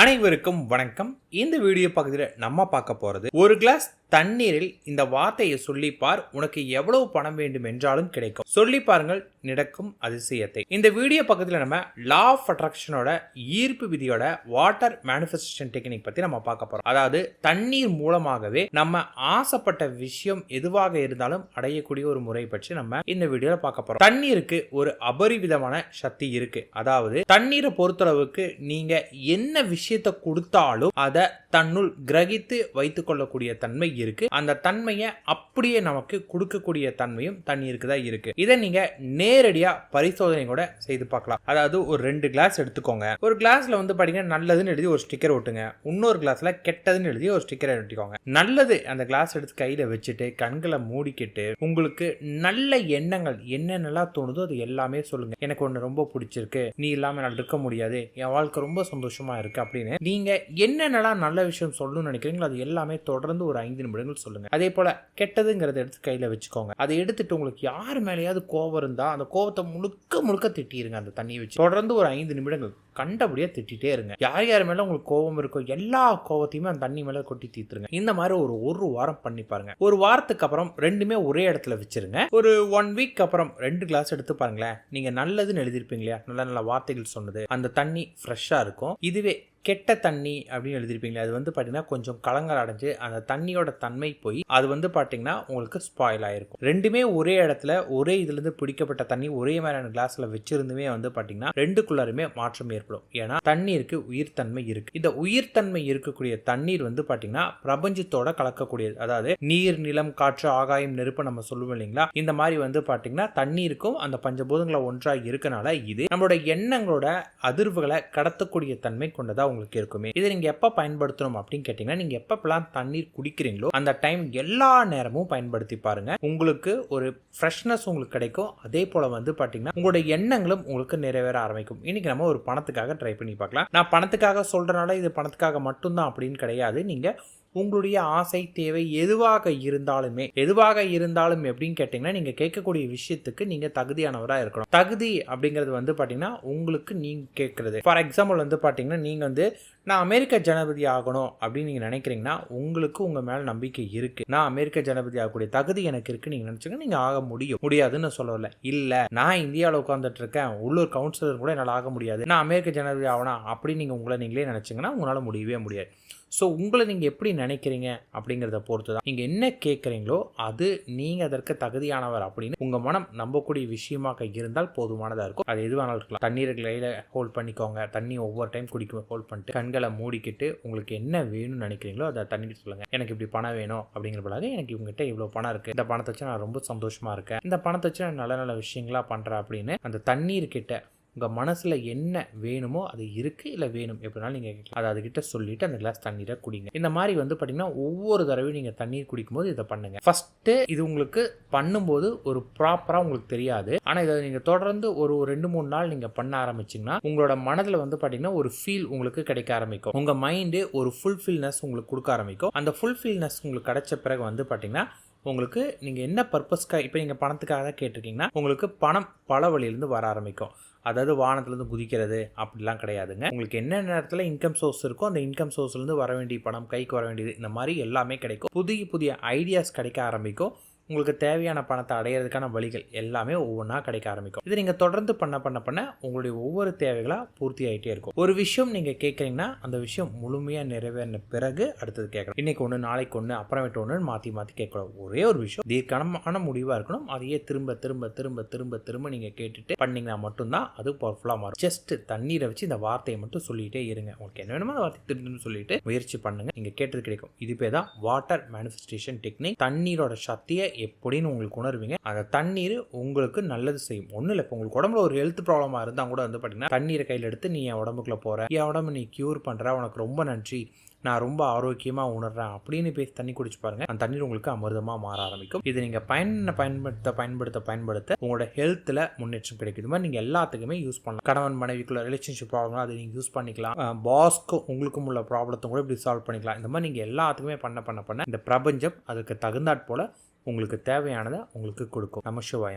அனைவருக்கும் வணக்கம். இந்த வீடியோ பகுதியில் நம்ம பார்க்க போறது ஒரு கிளாஸ் தண்ணீரில் இந்த வார்த்தையை சொல்லி பார் உனக்கு எவ்வளவு பணம் வேண்டும் என்றாலும் கிடைக்கும். சொல்லி பாருங்கள் நடக்கும் அதிசயத்தை. இந்த வீடியோ பக்கத்தில் நம்ம லா ஆஃப் அட்ராக்ஷனோட ஈர்ப்பு விதியோட வாட்டர் மேனிஃபெஸ்டேஷன் டெக்னிக் பத்தி நம்ம பார்க்க போறோம். அதாவது தண்ணீர் மூலமாகவே நம்ம ஆசைப்பட்ட விஷயம் எதுவாக இருந்தாலும் அடையக்கூடிய ஒரு முறை பற்றி நம்ம இந்த வீடியோல பார்க்க போறோம். தண்ணீருக்கு ஒரு அபரிவிதமான சக்தி இருக்கு. அதாவது தண்ணீரை பொறுத்தளவுக்கு நீங்க என்ன விஷயத்தை கொடுத்தாலும் அதை தன்னுள் கிரகித்து வைத்துக் கொள்ளக்கூடிய தன்மை இருக்கு. அந்த தன்மையை அப்படியே நமக்கு கொடுக்கக்கூடிய தன்மையும் தண்ணீருக்கு தான் இருக்கு. இதை நீங்க நேரடியா பரிசோதனை கூட செய்து பார்க்கலாம். அதாவது ஒரு ரெண்டு கிளாஸ் எடுத்துக்கோங்க. ஒரு கிளாஸ்ல வந்து பார்த்தீங்கன்னா நல்லதுன்னு எழுதி ஒரு ஸ்டிக்கர் ஒட்டுங்க. இன்னொரு கிளாஸ்ல கெட்டதுன்னு எழுதி ஒரு ஸ்டிக்கர் ஒட்டிக்கோங்க. நல்லது அந்த கிளாஸ் எடுத்து கையில வச்சுட்டு கண்களை மூடிக்கிட்டு உங்களுக்கு நல்ல எண்ணங்கள் என்னென்னலாம் தோணுதோ அது எல்லாமே சொல்லுங்க. எனக்கு ஒன்று ரொம்ப பிடிச்சிருக்கு. நீ இல்லாம என்னால் இருக்க முடியாது. என் வாழ்க்கை ரொம்ப சந்தோஷமா இருக்கு அப்படின்னு. நீங்க என்னென்னலாம் நல்ல விஷயம் சொல்லணும்னு நினைக்கிறீங்களோ அது எல்லாமே தொடர்ந்து ஒரு ஐந்து நிமிடங்கள் சொல்லுங்க. அதே போல கெட்டதுங்கிறத எடுத்து கையில் வச்சுக்கோங்க. அதை எடுத்துட்டு உங்களுக்கு யார் மேலேயாவது கோவம் இருந்தால் அந்த கோவத்தை முழுக்க முழுக்க திட்டிருங்க. அந்த தண்ணியை வச்சு. தொடர்ந்து ஒரு ஐந்து நிமிடங்கள் கண்டபடியாக திட்டிகிட்டே இருங்க. யார் யார் மேலே உங்களுக்கு கோவம் இருக்கோ எல்லா கோவத்தையுமே அந்த தண்ணி மேலே கொட்டி தீர்த்துருங்க இந்த மாதிரி ஒரு ஒரு வாரம் பண்ணி பாருங்க. ஒரு வாரத்துக்கு அப்புறம் ரெண்டுமே ஒரே இடத்துல வச்சிருங்க. ஒரு ஒன் வீக் அப்புறம் ரெண்டு கிளாஸ் எடுத்து பாருங்களேன். நீங்கள் நல்லதுன்னு எழுதிருப்பீங்க இல்லையா? நல்ல நல்ல வார்த்தைகள் சொன்னது. அந்த தண்ணி ஃப்ரெஷ்ஷாக இருக்கும். இதுவே கெட்ட தண்ணி அப்படின்னு எழுதிருப்பீங்களே அது வந்து பார்த்தீங்கன்னா கொஞ்சம் கலங்கள் அடைஞ்சு அந்த தண்ணியோட தன்மை போய் அது வந்து பார்த்தீங்கன்னா உங்களுக்கு ஸ்பாயில் ஆயிருக்கும். ரெண்டுமே ஒரே இடத்துல ஒரே இதுலேருந்து பிடிக்கப்பட்ட தண்ணி ஒரே மாதிரியான கிளாஸில் வச்சிருந்துமே வந்து பார்த்தீங்கன்னா ரெண்டுக்குள்ளாருமே மாற்றம் ஏற்படும். ஏன்னா தண்ணீருக்கு உயிர்த்தன்மை இருக்கு. இந்த உயிர்த்தன்மை இருக்கக்கூடிய தண்ணீர் வந்து பார்த்தீங்கன்னா பிரபஞ்சத்தோட கலக்கக்கூடியது. அதாவது நீர் நிலம் காற்று ஆகாயம் நெருப்பு நம்ம சொல்லுவோம் இல்லைங்களா? இந்த மாதிரி வந்து பார்த்தீங்கன்னா தண்ணீருக்கும் அந்த பஞ்சபூதங்களை ஒன்றாக இருக்கனால இது நம்மளோட எண்ணங்களோட அதிர்வுகளை கடத்தக்கூடிய தன்மை கொண்டதாக உங்களுக்கு இருக்குமே. இதை நீங்கள் எப்போ பயன்படுத்தணும் அப்படின்னு கேட்டிங்கன்னா நீங்கள் எப்பப்பெல்லாம் தண்ணீர் குடிக்கிறீங்களோ அந்த டைம் எல்லா நேரமும் பயன்படுத்தி பாருங்கள் உங்களுக்கு ஒரு ஃப்ரெஷ்னஸ் உங்களுக்கு கிடைக்கும். அதே போல் வந்து பார்த்தீங்கன்னா உங்களுடைய எண்ணங்களும் உங்களுக்கு நிறைவேற ஆரம்பிக்கும். இன்னைக்கு நம்ம ஒரு பணத்துக்காக ட்ரை பண்ணி பார்க்கலாம். நான் பணத்துக்காக சொல்கிறனால இது பணத்துக்காக மட்டும்தான் அப்படின்னு கிடையாது. நீங்கள் உங்களுடைய ஆசை தேவை எதுவாக இருந்தாலுமே எதுவாக இருந்தாலும் எப்படின்னு கேட்டிங்கன்னா நீங்கள் கேட்கக்கூடிய விஷயத்துக்கு நீங்கள் தகுதியானவராக இருக்கணும். தகுதி அப்படிங்கிறது வந்து பார்த்தீங்கன்னா உங்களுக்கு நீங்கள் கேட்குறது. ஃபார் எக்ஸாம்பிள் வந்து பார்த்தீங்கன்னா நீங்கள் வந்து நான் அமெரிக்க ஜனாதிபதி ஆகணும் அப்படின்னு நீங்கள் நினைக்கிறீங்கன்னா உங்களுக்கு உங்கள் மேலே நம்பிக்கை இருக்குது நான் அமெரிக்க ஜனாதிபதி ஆகக்கூடிய தகுதி எனக்கு இருக்குது நீங்கள் நினச்சிங்க நீங்கள் ஆக முடியும். முடியாதுன்னு சொல்லல இல்லை நான் இந்தியாவில் உட்காந்துட்டு இருக்கேன். உள்ளூர் கவுன்சிலர் கூட என்னால் ஆக முடியாது. நான் அமெரிக்க ஜனாதிபதி ஆகணும் அப்படின்னு நீங்கள் உங்களை நீங்களே நினச்சிங்கன்னா உங்களால் முடியவே முடியாது. ஸோ உங்களை நீங்கள் எப்படி நினைக்கிறீங்க அப்படிங்கிறத பொறுத்து தான் நீங்கள் என்ன கேட்குறீங்களோ அது நீங்கள் அதற்கு தகுதியானவர் அப்படின்னு உங்கள் மனம் நம்பக்கூடிய விஷயமாக இருந்தால் போதுமானதாக இருக்கும். அது எது வேணாலும் இருக்கலாம். தண்ணீர் கையில் ஹோல்ட் பண்ணிக்கோங்க. தண்ணி ஒவ்வொரு டைம் குடிக்கும் ஹோல்ட் பண்ணிட்டு. கண்கள் மூடிக்கிட்டு உங்களுக்கு என்ன வேணும்னு நினைக்கிறீங்களோ அதை தண்ணிட்டு சொல்லுங்கள் எனக்கு இப்படி பணம் வேணும் அப்படிங்கிற பிறகு எனக்கு இவங்ககிட்ட இவ்வளோ பணம் இருக்குது இந்த பணத்தை வச்சு நான் ரொம்ப சந்தோஷமாக இருக்கேன். இந்த பணத்தை வச்சு நான் நல்ல நல்ல விஷயங்களா பண்ணுறேன் அப்படின்னு அந்த தண்ணீர் கிட்ட உங்கள் மனசில் என்ன வேணுமோ அது இருக்குது இல்லை வேணும்? எப்படினாலும் நீங்கள் கேட்கலாம். அதை அதுக்கிட்ட சொல்லிவிட்டு அந்த கிளாஸ் தண்ணீரை குடிங்க. இந்த மாதிரி வந்து பார்த்தீங்கன்னா ஒவ்வொரு தடவையும் நீங்கள் தண்ணீர் குடிக்கும்போது இதை பண்ணுங்கள் ஃபஸ்ட்டு இது உங்களுக்கு பண்ணும்போது ஒரு ப்ராப்பராக உங்களுக்கு தெரியாது. ஆனால் இதை நீங்கள் தொடர்ந்து ஒரு ரெண்டு மூணு நாள் நீங்கள் பண்ண ஆரம்பிச்சிங்கன்னா உங்களோட மனதில் வந்து பார்த்தீங்கன்னா ஒரு ஃபீல் உங்களுக்கு கிடைக்க ஆரம்பிக்கும். உங்கள் மைண்டு ஒரு ஃபுல்ஃபில்னஸ் உங்களுக்கு கொடுக்க ஆரம்பிக்கும். அந்த ஃபுல்ஃபில்னஸ் உங்களுக்கு கிடைச்ச பிறகு வந்து பார்த்திங்கன்னா உங்களுக்கு நீங்கள் என்ன பர்பஸ்க்காக இப்போ நீங்கள் பணத்துக்காக தான் கேட்டிருக்கீங்கன்னா உங்களுக்கு பணம் பல வழியிலேருந்து வர ஆரம்பிக்கும். அதாவது வானத்துலேருந்து குதிக்கிறது அப்படிலாம் கிடையாதுங்க. உங்களுக்கு என்ன நேரத்தில் இன்கம் சோர்ஸ் இருக்கோ அந்த இன்கம் சோர்ஸ்லேருந்து வர வேண்டிய பணம் கைக்கு வர வேண்டியது இந்த மாதிரி எல்லாமே கிடைக்கும். புதிய புதிய ஐடியாஸ் கிடைக்க ஆரம்பிக்கும். உங்களுக்கு தேவையான பணத்தை அடையிறதுக்கான வழிகள் எல்லாமே ஒவ்வொன்றா கிடைக்க ஆரம்பிக்கும். இது நீங்கள் தொடர்ந்து பண்ண பண்ண பண்ண உங்களுடைய ஒவ்வொரு தேவைகளாக பூர்த்தி ஆகிட்டே இருக்கும். ஒரு விஷயம் நீங்கள் கேட்குறீங்கன்னா அந்த விஷயம் முழுமையாக நிறைவேறின பிறகு அடுத்தது கேட்கணும் இன்னைக்கு ஒன்று நாளைக்கு ஒன்று அப்புறமேட்டு ஒன்று மாற்றி மாற்றி கேட்கணும் ஒரே ஒரு விஷயம் தீர்க்கணமான முடிவாக இருக்கணும். அதையே திரும்ப திரும்ப திரும்ப திரும்ப திரும்ப நீங்கள் கேட்டுட்டு பண்ணிங்கன்னா மட்டும்தான் அது பவர்ஃபுல்லாக மாறும். ஜஸ்ட் தண்ணீரை வச்சு இந்த வார்த்தையை மட்டும் சொல்லிகிட்டே இருங்க. உங்களுக்கு என்ன வேணுமோ அந்த வார்த்தை திரும்ப சொல்லிட்டு முயற்சி பண்ணுங்கள் நீங்கள் கேட்டது கிடைக்கும். இதுவே தான் வாட்டர் மேனிஃபெஸ்டேஷன் டெக்னிக் தண்ணீரோட சக்தியை எப்படின்னு உங்களுக்கு உணர்வீங்க. அந்த தண்ணீர் உங்களுக்கு நல்லது செய்யும். ஒன்றும் இல்லை இப்போ உங்களுக்கு உடம்புல ஒரு ஹெல்த் ப்ராப்ளமாக இருந்தால் கூட வந்து பார்த்தீங்கன்னா தண்ணீரை கையில் எடுத்து நீ என் உடம்புக்குள்ள போகிற என் உடம்பு நீ க்யூர் பண்ணுற உனக்கு ரொம்ப நன்றி. நான் ரொம்ப ஆரோக்கியமாக உணர்றேன் அப்படின்னு பேசி தண்ணி குடிச்சு பாருங்க. அந்த தண்ணீர் உங்களுக்கு அமிர்தமாக மாற ஆரம்பிக்கும். இது நீங்கள் பயன் பயன்படுத்த பயன்படுத்த பயன்படுத்த உங்களோட ஹெல்த்தில் முன்னேற்றம் கிடைக்கும் இது மாதிரி நீங்கள் எல்லாத்துக்குமே யூஸ் பண்ணலாம். கணவன் மனைவிக்குள்ள ரிலேஷன்ஷிப் ப்ராப்ளம் அதை நீங்கள் யூஸ் பண்ணிக்கலாம். பாஸ்க்கும் உங்களுக்கும் உள்ள ப்ராப்ளத்தை கூட இப்படி சால்வ் பண்ணிக்கலாம். இந்த மாதிரி நீங்கள் எல்லாத்துக்குமே பண்ண பண்ண பண்ண இந்த பிரபஞ்சம் அதுக்கு தகுந்தாற் போல உங்களுக்கு தேவையானதை உங்களுக்கு கொடுக்கும். நம்ம சிவாயம்.